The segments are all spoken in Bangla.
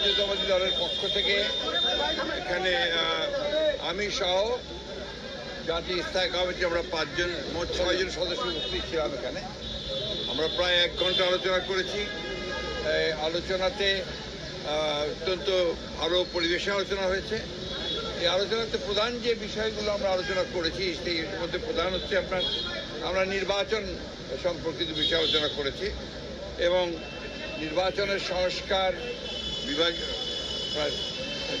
জাতীয়তাবাদী দলের পক্ষ থেকে এখানে আমি সহ জাতীয় স্থায়ী কমিটি, আমরা পাঁচজন, মোট ছয়জন সদস্য উপস্থিত ছিলাম এখানে। আমরা প্রায় এক ঘণ্টা আলোচনা করেছি। আলোচনাতে অত্যন্ত ভালো পরিবেশে আলোচনা হয়েছে। এই আলোচনাতে প্রধান যে বিষয়গুলো আমরা আলোচনা করেছি, সেই মধ্যে প্রধান হচ্ছে আপনার, আমরা নির্বাচন সম্পর্কিত বিষয়ে আলোচনা করেছি এবং নির্বাচনের সংস্কার বিভাগ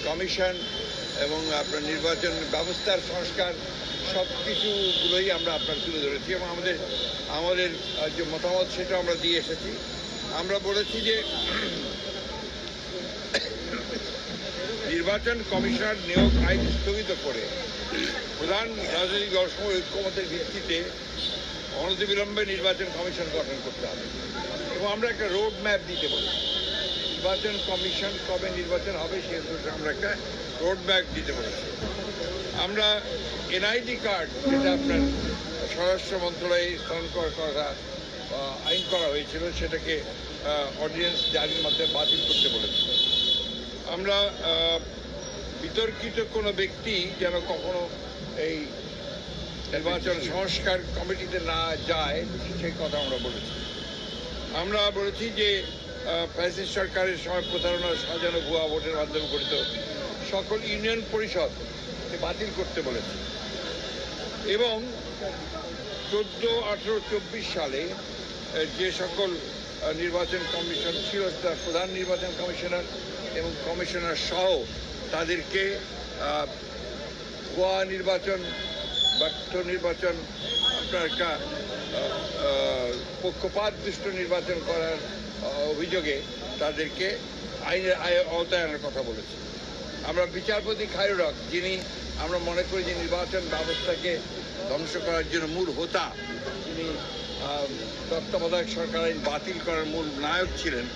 কমিশন এবং আপনার নির্বাচন ব্যবস্থার সংস্কার সব কিছুগুলোই আমরা আপনার তুলে ধরেছি এবং আমাদের আমাদের যে মতামত সেটা আমরা দিয়ে এসেছি। আমরা বলেছি যে নির্বাচন কমিশনার নিয়োগ আইন স্থগিত করে প্রধান রাজনৈতিক দলসমূহ ঐক্যমতের ভিত্তিতে অনতিবিলম্বে নির্বাচন কমিশন গঠন করতে হবে। এবং আমরা একটা রোড ম্যাপ দিতে বলি নির্বাচন কমিশন কবে নির্বাচন হবে সে আমরা একটা রোড ম্যাপ দিতে বলেছি। আমরা এনআইডি কার্ড যেটা আপনার স্বরাষ্ট্র মন্ত্রণালয়ে স্থান করা করা আইন করা হয়েছিল, সেটাকে অডিয়েন্স জারির মাধ্যমে বাতিল করতে বলেছি। আমরা বিতর্কিত কোনো ব্যক্তি যেন কখনো এই নির্বাচন সংস্কার কমিটিতে না যায়, সেই কথা আমরা বলেছি। আমরা বলেছি যে ফ্যাসিস্ট সরকারের সময় প্রতারণা সাজানো ভুয়া ভোটের মাধ্যমে গঠিত সকল ইউনিয়ন পরিষদ বাতিল করতে বলেছে। এবং চোদ্দ আঠেরো চব্বিশ সালে যে সকল নির্বাচন কমিশন ছিল, তার প্রধান নির্বাচন কমিশনার এবং কমিশনার সহ তাদেরকে ভুয়া নির্বাচন, ব্যর্থ নির্বাচন আপনার একটা পক্ষপাত দুষ্ট নির্বাচন করার অভিযোগে তাদেরকে আইনের আওতায় আনার কথা বলেছি। আমরা বিচারপতি খায়রক যিনি আমরা মনে করি যে নির্বাচন ব্যবস্থাকে ধ্বংস করার জন্য মূল হোতা আহ, তত্ত্বাবধায়ক সরকার আইন বাতিল করার মূল নায়ক ছিলেন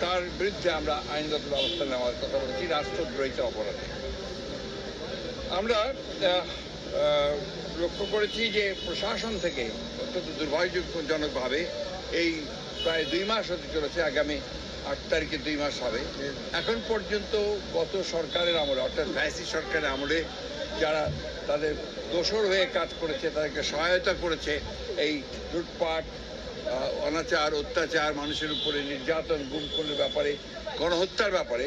তার বিরুদ্ধে আমরা আইনগত ব্যবস্থা নেওয়ার কথা বলেছি রাষ্ট্রদ্রোহিতা অপরাধে। আমরা লক্ষ্য করেছি যে প্রশাসন থেকে অত্যন্ত দুর্ভাগ্যজনকভাবে এই প্রায় দুই মাস হতে চলেছে, আগামী আট তারিখে দুই মাস হবে। এখন পর্যন্ত গত সরকারের আমলে, অর্থাৎ ফ্যাসি সরকারের আমলে যারা তাদের দোষর হয়ে কাজ করেছে, তাদেরকে সহায়তা করেছে, এই লুটপাট অনাচার, অত্যাচার, মানুষের উপরে নির্যাতন গুম খুনের ব্যাপারে, গণহত্যার ব্যাপারে,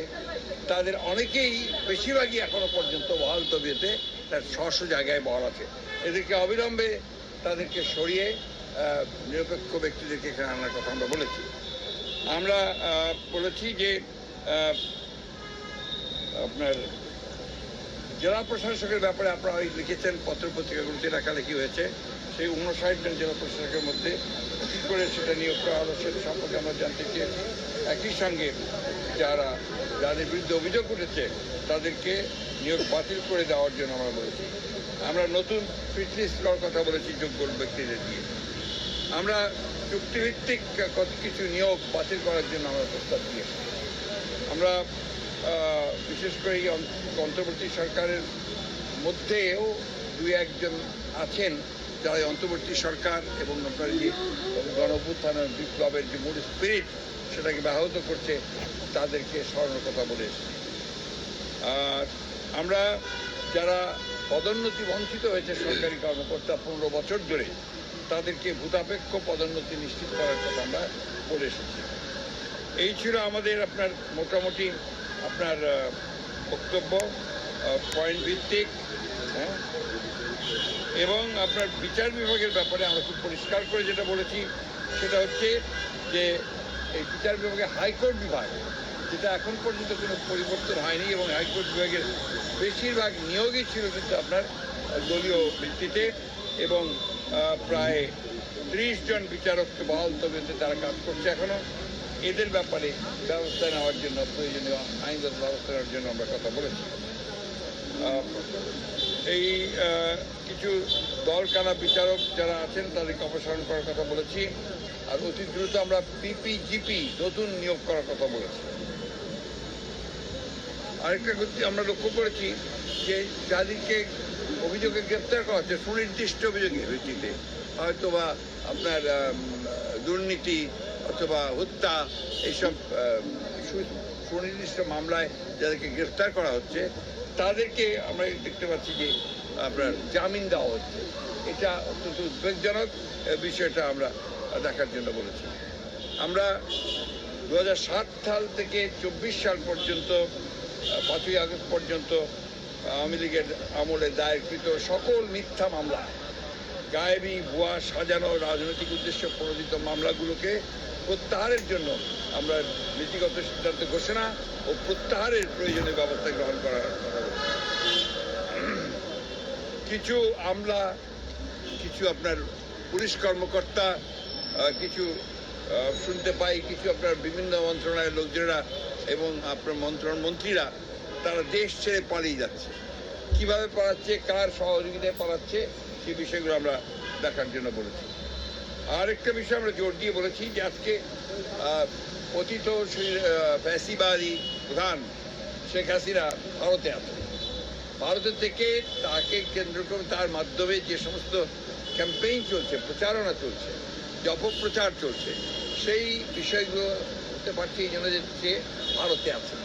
তাদের অনেকেই বেশিরভাগই এখনও পর্যন্ত বহাল তবিয়তে তার ছশ জায়গায় বল আছে। এদেরকে অবিলম্বে তাদেরকে সরিয়ে নিরপেক্ষ ব্যক্তিদেরকে এখানে আনার কথা আমরা বলেছি। আমরা বলেছি যে আপনার জেলা প্রশাসকের ব্যাপারে আপনারা ওই লিখেছেন পত্র পত্রিকাগুলোতে লেখালেখি হয়েছে, সেই উনষাট জন জেলা প্রশাসকের মধ্যে কী করে সেটা নিয়োগ করা হলো সেটা সম্পর্কে আমরা জানতে চেয়েছি। একই সঙ্গে যারা যাদের বিরুদ্ধে অভিযোগ উঠেছে, তাদেরকে নিয়োগ বাতিল করে দেওয়ার জন্য আমরা বলেছি। আমরা নতুন ফিটলিস্ট করার কথা বলেছি যোগ্য ব্যক্তিদের দিয়ে আমরা চুক্তিভিত্তিক কত কিছু নিয়োগ বাতিল করার জন্য আমরা প্রস্তাব দিয়েছি। আমরা বিশেষ করে এই অন্তর্বর্তী সরকারের মধ্যেও দুই একজন আছেন, যারা অন্তর্বর্তী সরকার এবং আপনার যে গণভ্যুত্থানের বিপ্লবের যে মূল স্পিরিট সেটাকে ব্যাহত করছে, তাদেরকে স্মরণের কথা বলে এসেছি। আর আমরা যারা পদোন্নতি বঞ্চিত হয়েছে সরকারি কর্মকর্তা পনেরো বছর ধরে, তাদেরকে ভূতাপেক্ষ পদোন্নতি নিশ্চিত করার কথা আমরা বলে এসেছি। এই ছিল আমাদের আপনার মোটামুটি আপনার বক্তব্য পয়েন্ট ভিত্তিক হ্যাঁ? এবং আপনার বিচার বিভাগের ব্যাপারে আমরা খুব পরিষ্কার করে যেটা বলেছি, সেটা হচ্ছে যে এই বিচার বিভাগে হাইকোর্ট বিভাগ, যেটা এখন পর্যন্ত কোনো পরিবর্তন হয়নি এবং হাইকোর্ট বিভাগের বেশিরভাগ নিয়োগই ছিল কিন্তু আপনার দলীয় ভিত্তিতে এবং প্রায় ত্রিশ জন বিচারককে বহাল তবিয়তে তারা কাজ করছে এখনও। এদের ব্যাপারে ব্যবস্থা নেওয়ার জন্য, প্রয়োজনীয় আইনগত ব্যবস্থা নেওয়ার জন্য আমরা কথা বলেছি। এই কিছু দলকানা বিচারক যারা আছেন, তাদেরকে অপসারণ করার কথা বলেছি। আর অতি দ্রুত আমরা পিপিজিপি নতুন নিয়োগ করার কথা বলেছি। আরেকটা ক্ষেত্রে আমরা লক্ষ্য করেছি যে যাদেরকে অভিযোগে গ্রেপ্তার করা হচ্ছে, সুনির্দিষ্ট অভিযোগের ভিত্তিতে হয়তো বা আপনার দুর্নীতি অথবা হত্যা, এইসব সুনির্দিষ্ট মামলায় যাদেরকে গ্রেফতার করা হচ্ছে, তাদেরকে আমরা দেখতে পাচ্ছি যে আপনার জামিন দেওয়া হচ্ছে। এটা অত্যন্ত উদ্বেগজনক বিষয়টা আমরা দেখার জন্য বলেছি। আমরা দু হাজার সাত সাল থেকে চব্বিশ সাল পর্যন্ত পাঁচই আগস্ট পর্যন্ত, আওয়ামী লীগের আমলে দায়েরকৃত সকল মিথ্যা মামলা, গায়েবী, ভুয়া, সাজানো রাজনৈতিক উদ্দেশ্য প্রণোদিত মামলাগুলোকে প্রত্যাহারের জন্য আমরা নীতিগত সিদ্ধান্ত ঘোষণা ও প্রত্যাহারের প্রয়োজনীয় ব্যবস্থা গ্রহণ করার কথা। কিছু আমলা, কিছু আপনার পুলিশ কর্মকর্তা কিছু শুনতে পাই, কিছু আপনার বিভিন্ন মন্ত্রণালয়ের লোকজনেরা এবং আপনার মন্ত্রণ মন্ত্রীরা, তারা দেশ ছেড়ে পালিয়ে যাচ্ছে কীভাবে পালাচ্ছে, কার সহযোগিতায় পালাচ্ছে সেই বিষয়গুলো আমরা দেখার জন্য বলেছি আর একটা বিষয় আমরা জোর দিয়ে বলেছি যে আজকে সেই, ফ্যাসিবাদী প্রধান শেখ হাসিনা ভারতে আছে ভারত থেকে তাকে কেন্দ্র করে তার মাধ্যমে যে সমস্ত ক্যাম্পেইন চলছে প্রচারণা চলছে যে অপপ্রচার চলছে সেই বিষয়গুলো হতে পারছে এই জন্য যে ভারতে আছে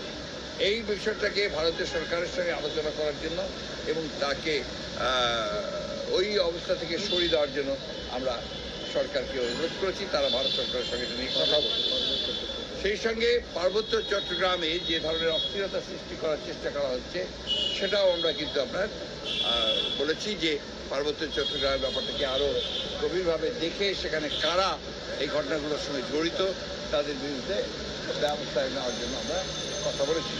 এই বিষয়টাকে ভারতের সরকারের সঙ্গে আলোচনা করার জন্য এবং তাকে ওই অবস্থা থেকে সরিয়ে দেওয়ার জন্য আমরা সরকারকে অনুরোধ করেছি, তারা ভারত সরকারের সঙ্গে নিয়ে কথা বলছে সেই সঙ্গে পার্বত্য চট্টগ্রামে যে ধরনের অস্থিরতা সৃষ্টি করার চেষ্টা করা হচ্ছে, সেটাও আমরা কিন্তু আপনার বলেছি যে পার্বত্য চট্টগ্রামের ব্যাপারটাকে আরও গভীরভাবে দেখে সেখানে কারা এই ঘটনাগুলোর সঙ্গে জড়িত, তাদের বিরুদ্ধে ব্যবস্থা নেওয়ার জন্য আমরা কথা বলেছি।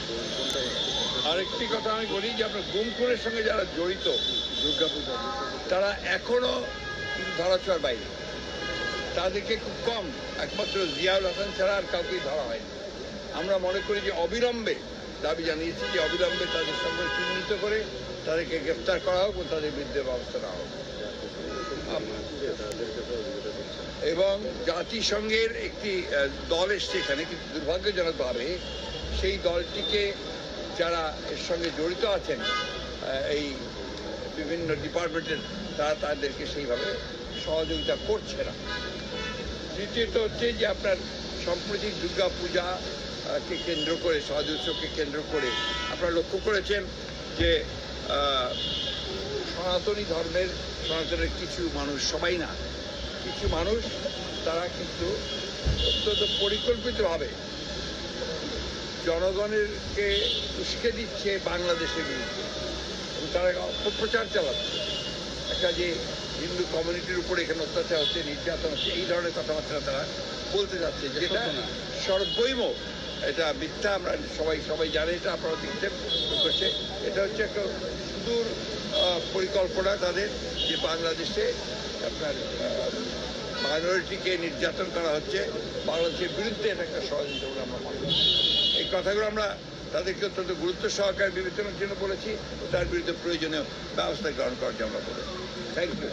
আরেকটি কথা আমি বলি যে আপনার গুমখুনের সঙ্গে যারা জড়িত দুর্গাপূজা তারা এখনও কিন্তু ধরাছোঁয়ার বাইরে। তাদেরকে খুব কম। একমাত্র জিয়াউল হাসান ছাড়া আর কাউকেই ধরা হয়নি। আমরা মনে করি যে অবিলম্বে দাবি জানিয়েছি যে অবিলম্বে তাদের সঙ্গে চিহ্নিত করে তাদেরকে গ্রেফতার করা হোক ও তাদের বিরুদ্ধে ব্যবস্থা নেওয়া হোক। এবং জাতিসংঘের একটি দল এসছে এখানে, কিন্তু দুর্ভাগ্যজনকভাবে সেই দলটিকে যারা এর সঙ্গে জড়িত আছেন এই বিভিন্ন ডিপার্টমেন্টের, তারা তাদেরকে সেইভাবে সহযোগিতা করছে না। দ্বিতীয়ত হচ্ছে যে আপনার সম্প্রতি দুর্গা পূজা কে কেন্দ্র করে উৎসবকে কেন্দ্র করে আপনারা লক্ষ্য করেছেন যে সনাতনী ধর্মের, সনাতনের কিছু মানুষ, সবাই না, কিছু মানুষ তারা কিন্তু অত্যন্ত পরিকল্পিতভাবে জনগণেরকে উস্কে দিচ্ছে বাংলাদেশের বিরুদ্ধে। তারা অপপ্রচার চালাচ্ছে। একটা যে হিন্দু কমিউনিটির উপরে এখানে অত্যাচার হচ্ছে নির্যাতন হচ্ছে এই ধরনের কথাবার্তা তারা বলতে যাচ্ছে। যেটা সর্বৈম এটা মিথ্যা আমরা সবাই সবাই জানে এটা আপনারা দেখছেন করছে এটা হচ্ছে একটা সুদূর পরিকল্পনা তাদের যে বাংলাদেশে আপনার মাইনরিটিকে নির্যাতন করা হচ্ছে। বাংলাদেশের বিরুদ্ধে এটা একটা ষড়যন্ত্র বলে আমরা মনে। এই কথাগুলো আমরা তাদেরকে অত্যন্ত গুরুত্ব সহকারে বিবেচনার জন্য বলেছি, তার বিরুদ্ধে প্রয়োজনীয় ব্যবস্থা গ্রহণ করার জন্য বলেছি। Thank you